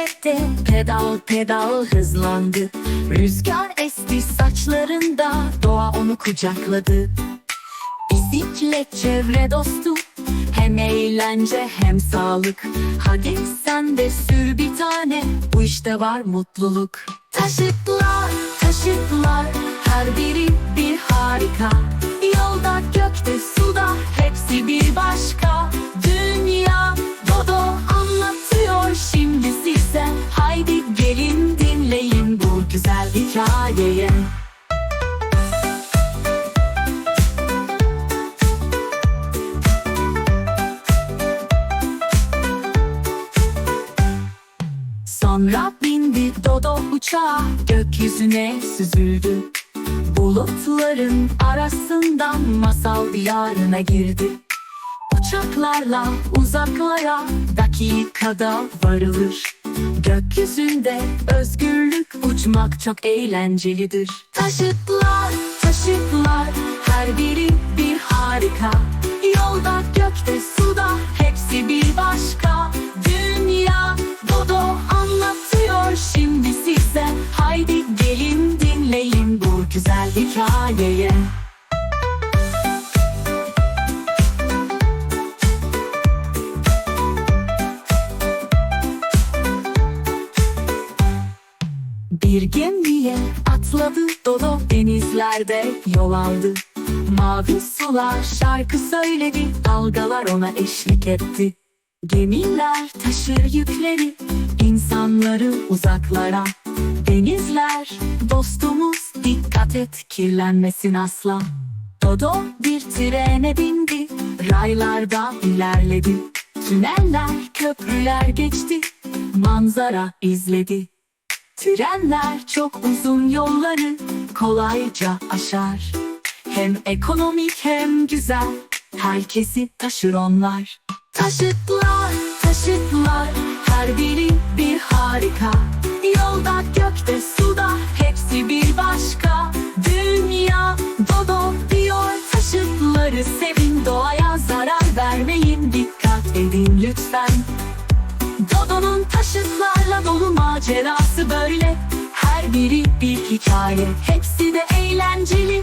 Bisiklete Pedal pedal hızlandı. Rüzgar esti saçlarında Doğa onu kucakladı. Bisiklet çevre dostu Hem eğlence hem sağlık. Hadi sen de sür bir tane Bu işte var mutluluk. Taşıtlar taşıtlar Her biri bir harika. Yolda gökte Sonra bindi Dodo uçağa gökyüzüne süzüldü. Bulutların arasından masal diyarına girdi. Uçaklarla uzaklara dakikada varılır. Gökyüzünde özgürlük uçmak çok eğlencelidir. Taşıtlar, güzel hikayeyi Bir gemiye atladı Dodo denizlerde yol aldı. Mavi sular şarkı söyledi Dalgalar ona eşlik etti. Gemiler taşır yükleri insanları uzaklara. Denizler dostumuz dikkat et kirlenmesin asla Dodo bir trene bindi Raylarda ilerledi Tüneller köprüler geçti Manzara izledi Trenler çok uzun yolları kolayca aşar. Hem ekonomik hem güzel, herkesi taşır onlar. Taşıtlar, taşıtlar, her biri bir harika. Yolda, gökte, doğaya zarar vermeyin dikkat edin lütfen. Dodo'nun taşıtlarla dolu macerası böyle Her biri bir hikaye Hepsi de eğlenceli